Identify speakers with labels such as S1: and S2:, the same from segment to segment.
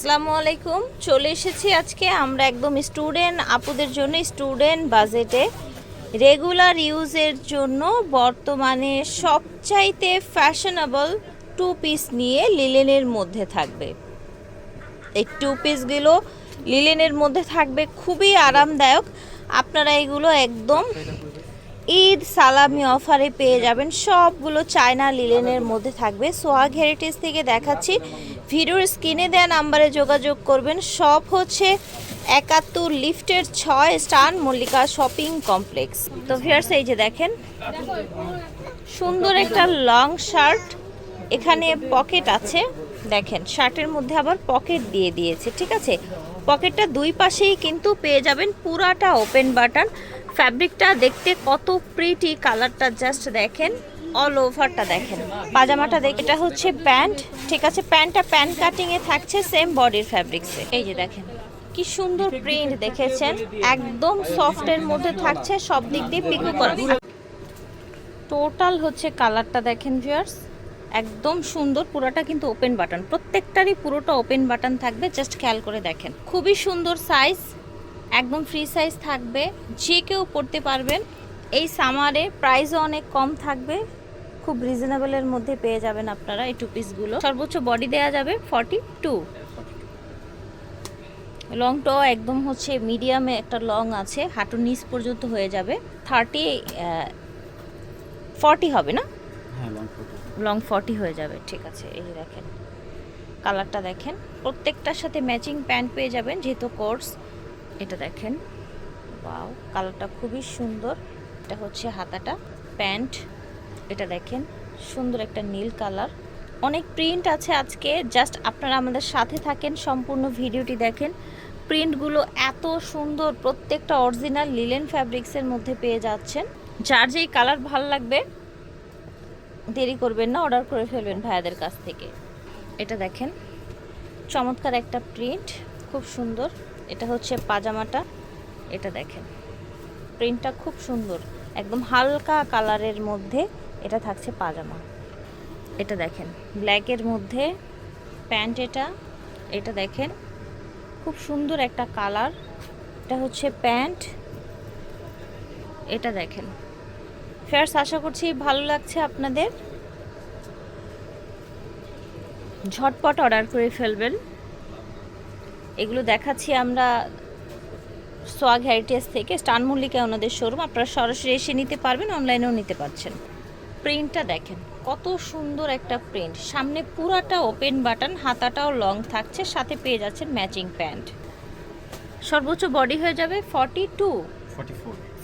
S1: আসসালামু আলাইকুম। চলে এসেছি আজকে আমরা একদম স্টুডেন্ট আপুদের জন্য স্টুডেন্ট বাজেটে রেগুলার ইউজের জন্য বর্তমানে সবচাইতে ফ্যাশনেবল টু পিস নিয়ে লিলেনের মধ্যে থাকবে। এই টু পিসগুলো লিলেনের মধ্যে থাকবে, খুবই আরামদায়ক। আপনারা এগুলো একদম ঈদ, সালামি অফারে পেয়ে যাবেন সবগুলো চায়না লিলেনের মধ্যে থাকবে। সোয়াগ হেরিটেজ থেকে দেখাচ্ছি। ভিডিওর স্ক্রিনে দেওয়া নাম্বারে যোগাযোগ করবেন। সব হচ্ছে একাত্তর লিফটের ছয় স্টান মল্লিকা শপিং কমপ্লেক্স। তো ভিয়ার্স এই যে দেখেন, সুন্দর একটা লং শার্ট। এখানে পকেট আছে। দেখেন, শার্টের মধ্যে আবার পকেট দিয়ে দিয়েছে, ঠিক আছে? পকেটটা দুই পাশেই কিন্তু পেয়ে যাবেন পুরাটা ওপেন বাটন। ফ্যাব্রিকটা দেখতে কত প্রিটি কালারটা জাস্ট দেখেন অল ওভারটা দেখেন। পাজামাটা দেখে, এটা হচ্ছে প্যান্ট, ঠিক আছে? প্যান্টটা প্যান্ট কাটিংয়ে থাকছে সেম বডির ফ্যাব্রিক্সে এই যে দেখেন, কি সুন্দর প্রিন্ট দেখেছেন? একদম সফটের মধ্যে থাকছে, সব দিক দিয়ে পিকো করা। টোটাল হচ্ছে কালারটা দেখেন ভিউয়ার্স একদম সুন্দর, পুরোটা কিন্তু ওপেন বাটন প্রত্যেকটারই পুরোটা ওপেন বাটন থাকবে জাস্ট খেয়াল করে দেখেন। খুবই সুন্দর সাইজ একদম ফ্রি সাইজ থাকবে যে কেউ পড়তে পারবেন। এই সামারে প্রাইসও অনেক কম থাকবে খুব রিজনেবলের মধ্যে পেয়ে যাবেন আপনারা এই টু পিসগুলো সর্বোচ্চ বডি দেওয়া যাবে ফর্টি টু লংটাও একদম হচ্ছে মিডিয়ামে একটা লং আছে হাঁটুর নিচ পর্যন্ত হয়ে যাবে। থার্টি ফর্টি হবে না?
S2: হ্যাঁ লং
S1: ফর্টি হয়ে যাবে ঠিক আছে এই দেখেন। কালারটা দেখেন। প্রত্যেকটার সাথে ম্যাচিং প্যান্ট পেয়ে যাবেন যেহেতু কোর্স এটা দেখেন। ওয়াও, কালারটা খুবই সুন্দর। এটা হচ্ছে হাতাটা, প্যান্ট। এটা দেখেন, সুন্দর একটা নীল কালার। অনেক প্রিন্ট আছে আজকে, জাস্ট আপনারা আমাদের সাথে থাকেন, সম্পূর্ণ ভিডিওটি দেখেন। প্রিন্টগুলো এত সুন্দর, প্রত্যেকটা অরিজিনাল লিলেন ফ্যাব্রিক্সের মধ্যে পেয়ে যাচ্ছেন। যার যেই কালার ভালো লাগবে, দেরি করবেন না, অর্ডার করে ফেলবেন ভাইয়াদের কাছ থেকে। এটা দেখেন, চমৎকার একটা প্রিন্ট, খুব সুন্দর। এটা হচ্ছে পাজামাটা, এটা দেখেন। প্রিন্টটা খুব সুন্দর, একদম হালকা কালারের মধ্যে এটা থাকছে পাজামা। এটা দেখেন ব্ল্যাকের মধ্যে প্যান্ট এটা এটা দেখেন, খুব সুন্দর একটা কালার। এটা হচ্ছে প্যান্ট, এটা দেখেন। ফেয়ার্স আশা করছি ভালো লাগছে আপনাদের। ঝটপট অর্ডার করে ফেলবেন। এগুলো দেখাচ্ছি আমরা সোয়াগ হেরিটেজ থেকে। স্টান মল্লিকা ওনাদের শোরুম আপনারা সরাসরি এসে নিতে পারবেন অনলাইনেও নিতে পারছেন। প্রিন্টটা দেখেন কত সুন্দর একটা প্রিন্ট সামনে পুরাটা ওপেন বাটন হাতাটাও লং থাকছে সাথে পেয়ে যাচ্ছেন ম্যাচিং প্যান্ট সর্বোচ্চ বডি হয়ে যাবে ফর্টি টু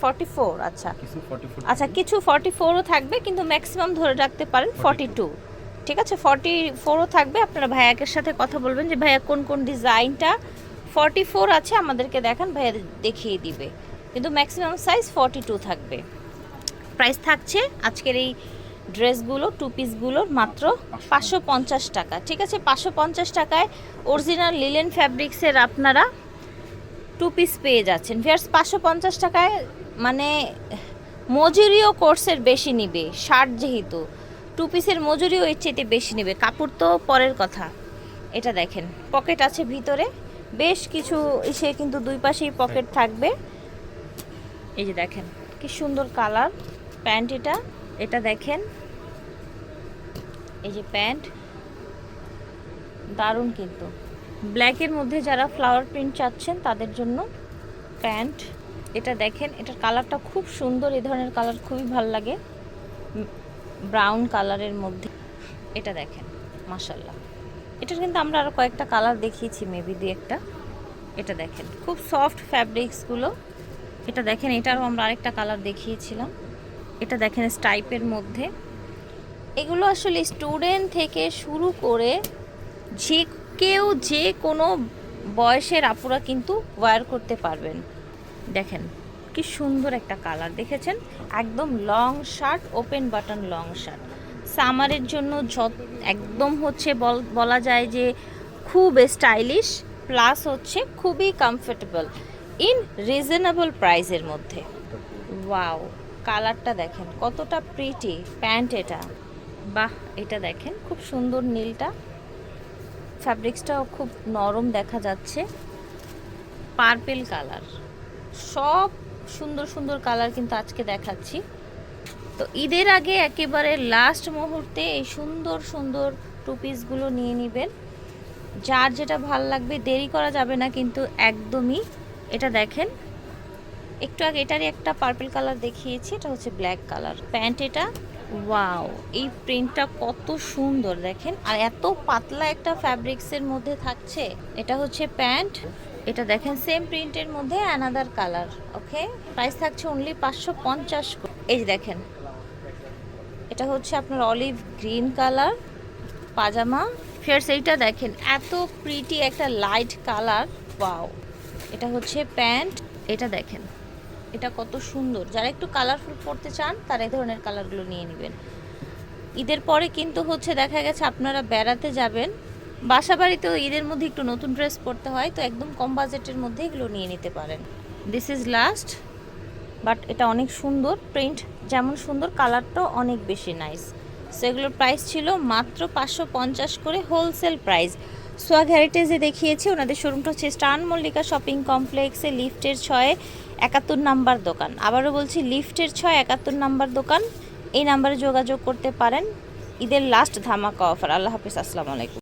S2: ফর্টি ফোর
S1: আচ্ছা আচ্ছা কিছু ফর্টি ফোরও থাকবে কিন্তু ম্যাক্সিমাম ধরে রাখতে পারেন ফর্টি টু ঠিক আছে ফর্টি ফোরও থাকবে। আপনারা ভাইয়াকের সাথে কথা বলবেন যে, ভাইয়া, কোন কোন ডিজাইনটা? ফর্টি ফোর আছে, আমাদেরকে দেখান, ভাইয়া দেখিয়ে দিবে। কিন্তু ম্যাক্সিমাম সাইজ ফর্টি টু থাকবে। প্রাইস থাকছে আজকের এই ড্রেসগুলো টু পিসগুলোর মাত্র পাঁচশো পঞ্চাশ টাকা। ঠিক আছে, পাঁচশো পঞ্চাশ টাকায় অরিজিনাল লিলেন ফ্যাব্রিক্সের আপনারা টু পিস পেয়ে যাচ্ছেন। ভিয়ার্স পাঁচশো পঞ্চাশ টাকায় মানে মজুরিও কোর্সের বেশি নিবে শার্ট যেহেতু। টু পিসের মজুরিও এর চেয়ে বেশি নেবে। কাপড় তো পরের কথা। এটা দেখেন পকেট আছে ভিতরে। বেশ কিছু সে কিন্তু দুই পাশেই পকেট থাকবে। এই যে দেখেন কি সুন্দর কালার প্যান্ট এটা। এটা দেখেন এই যে প্যান্ট দারুণ কিন্তু। ব্ল্যাকের মধ্যে যারা ফ্লাওয়ার প্রিন্ট চাচ্ছেন তাদের জন্য প্যান্ট এটা দেখেন এটার কালারটা খুব সুন্দর এই ধরনের কালার খুবই ভালো লাগে। ব্রাউন কালারের মধ্যে। এটা দেখেন মাসাল্লাহ এটার কিন্তু আমরা আরও কয়েকটা কালার দেখিয়েছি মেবি দুই একটা। এটা দেখেন, খুব সফট ফ্যাব্রিক্সগুলো এটা দেখেন, এটারও আমরা আরেকটা কালার দেখিয়েছিলাম। এটা দেখেন স্টাইপের মধ্যে। এগুলো আসলে স্টুডেন্ট থেকে শুরু করে যে কেউ যে কোনো বয়সের আপুরা কিন্তু ওয়্যার করতে পারবেন। দেখেন কি সুন্দর একটা কালার, দেখেছেন? একদম long shirt open button long shirt সামারের জন্য যত, একদম হচ্ছে বল- যায় যে খুব স্টাইলিশ প্লাস হচ্ছে খুবই কমফোর্টেবল ইন রিজনেবল প্রাইসের মধ্যে। ওয়াও কালারটা দেখেন, কতটা প্রিটি প্যান্ট এটা। বাহ, এটা দেখেন, খুব সুন্দর নীলটা। ফ্যাব্রিক্সটাও খুব নরম দেখা যাচ্ছে। Purple colour. সব সুন্দর সুন্দর কালার কিন্তু আজকে দেখাচ্ছি। তো ঈদের আগে একেবারে লাস্ট মুহূর্তে এই সুন্দর সুন্দর টু পিসগুলো নিয়ে নেবেন। যার যেটা ভালো লাগবে, দেরি করা যাবে না কিন্তু একদমই এটা দেখেন। একটু আগে এটারই একটা পার্পল কালার দেখিয়েছি, এটা হচ্ছে ব্ল্যাক কালার প্যান্ট এটা ওয়াও এই প্রিন্টটা কত সুন্দর দেখেন। আর এত পাতলা একটা ফ্যাব্রিক্সের মধ্যে থাকছে, এটা হচ্ছে প্যান্ট এটা দেখেন সেম প্রিন্টের মধ্যে অ্যানাদার কালার ওকে প্রাইস থাকছে অনলি পাঁচশো পঞ্চাশ এই দেখেন, এটা হচ্ছে আপনার অলিভ গ্রিন কালার পাজামা। ফেয়ার্স এইটা দেখেন, এত প্রিটি একটা লাইট কালার ওয়াও এটা হচ্ছে প্যান্ট, এটা দেখেন, এটা কত সুন্দর। যারা একটু কালারফুল পড়তে চান, তারা এই ধরনের কালারগুলো নিয়ে নেবেন। ঈদের পরে কিন্তু হচ্ছে দেখা গেছে আপনারা বেড়াতে যাবেন বাসা বাড়িতেও ঈদের মধ্যে একটু নতুন ড্রেস পরতে হয়, তো একদম কম বাজেটের মধ্যে এগুলো নিয়ে নিতে পারেন। দিস ইজ লাস্ট বাট এটা অনেক সুন্দর প্রিন্ট যেমন সুন্দর কালারটাও অনেক বেশি নাইস সো এগুলোর প্রাইস ছিল মাত্র পাঁচশো পঞ্চাশ করে হোলসেল প্রাইস সোয়াগ হেরিটেজে দেখিয়েছি, ওনাদের শোরুমটা হচ্ছে স্টান মল্লিকা শপিং কমপ্লেক্সে লিফটের ছয়ে, একাত্তর নাম্বার দোকান। আবারও বলছি লিফটের ছয়, একাত্তর নাম্বার দোকান। এই নাম্বারে যোগাযোগ করতে পারেন। ঈদের লাস্ট ধামাকা অফার আল্লাহ হাফিজ, আসসালামু আলাইকুম।